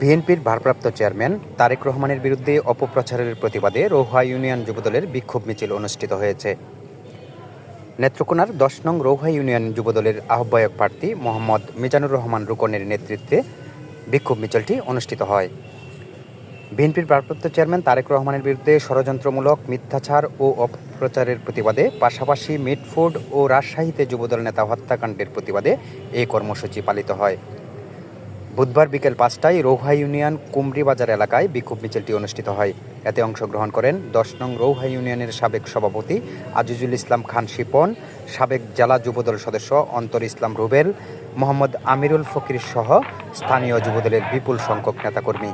বিএনপির ভারপ্রাপ্ত চেয়ারম্যান তারেক রহমানের বিরুদ্ধে অপপ্রচারের প্রতিবাদে রৌহা ইউনিয়ন যুবদলের বিক্ষোভ মিছিল অনুষ্ঠিত হয়েছে। নেত্রকোনার দশ নং রৌহা ইউনিয়ন যুবদলের আহ্বায়ক প্রার্থী মোহাম্মদ মিজানুর রহমান রুকনের নেতৃত্বে বিক্ষোভ মিছিলটি অনুষ্ঠিত হয়। বিএনপির ভারপ্রাপ্ত চেয়ারম্যান তারেক রহমানের বিরুদ্ধে ষড়যন্ত্রমূলক মিথ্যাচার ও অপপ্রচারের প্রতিবাদে পাশাপাশি মিটফুড ও রাজশাহীতে যুবদল নেতা হত্যাকাণ্ডের প্রতিবাদে এই কর্মসূচি পালিত হয়। বুধবার বিকেল পাঁচটায় রৌহা ইউনিয়ন কুমরি বাজার এলাকায় বিক্ষোভ মিছিলটি অনুষ্ঠিত হয়। এতে অংশগ্রহণ করেন দশ নং রৌহা ইউনিয়নের সাবেক সভাপতি আজিজুল ইসলাম খান শিপন সাবেক জেলা যুবদল সদস্য অন্তর ইসলাম রুবেল মোহাম্মদ আমিরুল ফকির সহ স্থানীয় যুবদলের বিপুল সংখ্যক নেতাকর্মী।